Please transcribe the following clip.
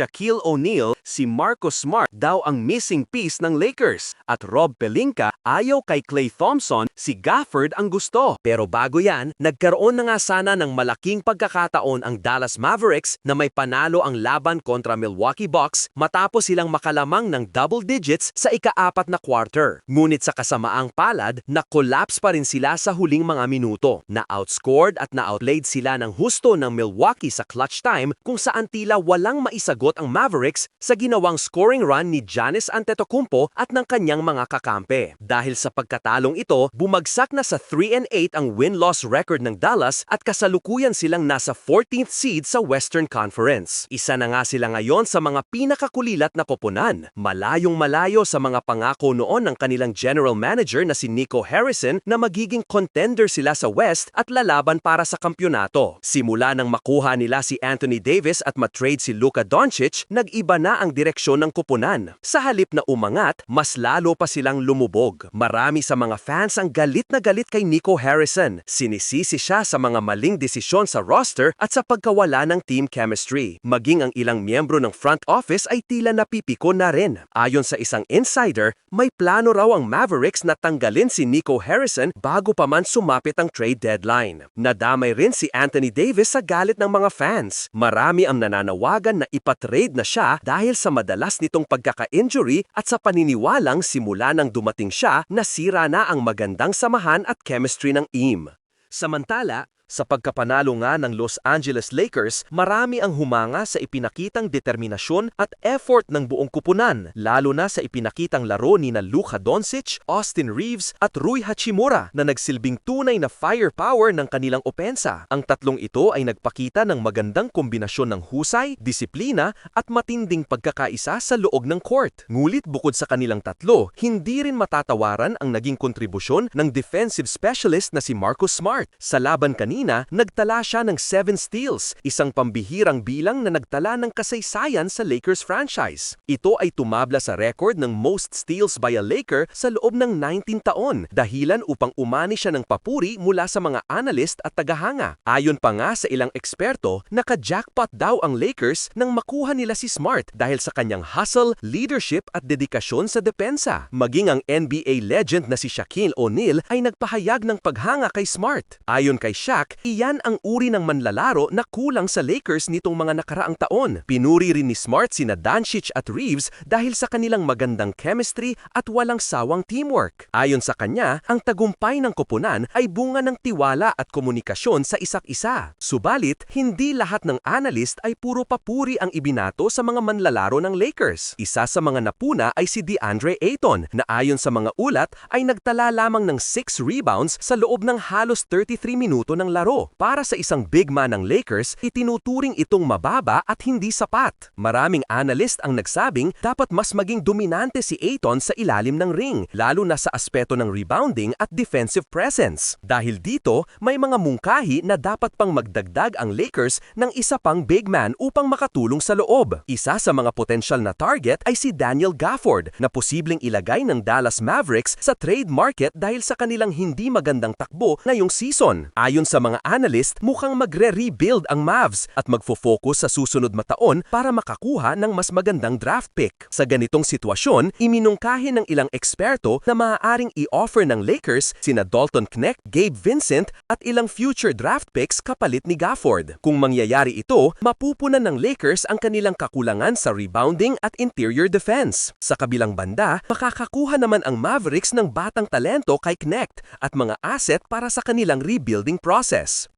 Shaquille O'Neal, si Marcus Smart daw ang missing piece ng Lakers. At Rob Pelinka ayaw kay Klay Thompson, si Gafford ang gusto. Pero bago yan, nagkaroon na nga sana ng malaking pagkakataon ang Dallas Mavericks na may panalo ang laban kontra Milwaukee Bucks matapos silang makalamang ng double digits sa ikaapat na quarter. Ngunit sa kasamaang palad, na-collapse pa rin sila sa huling mga minuto. Na-outscored at na-outplayed sila ng husto ng Milwaukee sa clutch time kung saan tila walang maisagot ang Mavericks sa ginawang scoring run ni Giannis Antetokounmpo at ng kanyang mga kakampi. Dahil sa pagkatalong ito, bumagsak na sa 3 and 8 ang win-loss record ng Dallas at kasalukuyan silang nasa 14th seed sa Western Conference. Isa na nga sila ngayon sa mga pinakakulilat na koponan, malayong malayo sa mga pangako noon ng kanilang general manager na si Nico Harrison na magiging contender sila sa West at lalaban para sa kampyonato. Simula nang makuha nila si Anthony Davis at matrade si Luka Doncic, nag-iba na ang direksyon ng koponan. Sa halip na umangat, mas lalo pa silang lumubog. Marami sa mga fans ang galit na galit kay Nico Harrison. Sinisisi siya sa mga maling desisyon sa roster at sa pagkawala ng team chemistry. Maging ang ilang miyembro ng front office ay tila napipiko na rin. Ayon sa isang insider, may plano raw ang Mavericks na tanggalin si Nico Harrison bago pa man sumapit ang trade deadline. Nadamay rin si Anthony Davis sa galit ng mga fans. Marami ang nananawagan na ipatrade na siya dahil sa madalas nitong pagkaka-injury at sa paniniwalang simula nang dumating siya, nasira na ang magandang samahan at chemistry ng team. Samantala, sa pagkapanalo nga ng Los Angeles Lakers, marami ang humanga sa ipinakitang determinasyon at effort ng buong kupunan, lalo na sa ipinakitang laro ni na Luka Doncic, Austin Reeves at Rui Hachimura na nagsilbing tunay na firepower ng kanilang opensa. Ang tatlong ito ay nagpakita ng magandang kombinasyon ng husay, disiplina at matinding pagkakaisa sa loob ng court. Ngulit bukod sa kanilang tatlo, hindi rin matatawaran ang naging kontribusyon ng defensive specialist na si Marcus Smart. Sa laban kanina, nagtala siya ng 7 steals, isang pambihirang bilang na nagtala ng kasaysayan sa Lakers franchise. Ito ay tumabla sa record ng most steals by a Laker sa loob ng 19 taon, dahilan upang umani siya ng papuri mula sa mga analyst at tagahanga. Ayon pa nga sa ilang eksperto, naka-jackpot daw ang Lakers nang makuha nila si Smart dahil sa kanyang hustle, leadership at dedikasyon sa depensa. Maging ang NBA legend na si Shaquille O'Neal ay nagpahayag ng paghanga kay Smart. Ayon kay Shaq, iyan ang uri ng manlalaro na kulang sa Lakers nitong mga nakaraang taon. Pinuri rin ni Smart sina Doncic at Reeves dahil sa kanilang magandang chemistry at walang sawang teamwork. Ayon sa kanya, ang tagumpay ng koponan ay bunga ng tiwala at komunikasyon sa isa't isa. Subalit, hindi lahat ng analyst ay puro papuri ang ibinato sa mga manlalaro ng Lakers. Isa sa mga napuna ay si DeAndre Ayton na ayon sa mga ulat ay nagtala lamang ng 6 rebounds sa loob ng halos 33 minuto ng laro. Para sa isang big man ng Lakers, itinuturing itong mababa at hindi sapat. Maraming analyst ang nagsabing dapat mas maging dominante si Ayton sa ilalim ng ring, lalo na sa aspeto ng rebounding at defensive presence. Dahil dito, may mga mungkahi na dapat pang magdagdag ang Lakers ng isa pang big man upang makatulong sa loob. Isa sa mga potensyal na target ay si Daniel Gafford na posibleng ilagay ng Dallas Mavericks sa trade market dahil sa kanilang hindi magandang takbo ngayong season. Ayon sa mga analyst, mukhang magre-rebuild ang Mavs at magfo-focus sa susunod mataon para makakuha ng mas magandang draft pick. Sa ganitong sitwasyon, iminungkahi ng ilang eksperto na maaaring i-offer ng Lakers sina Dalton Knecht, Gabe Vincent at ilang future draft picks kapalit ni Gafford. Kung mangyayari ito, mapupunan ng Lakers ang kanilang kakulangan sa rebounding at interior defense. Sa kabilang banda, makakakuha naman ang Mavericks ng batang talento kay Knecht at mga asset para sa kanilang rebuilding process. success.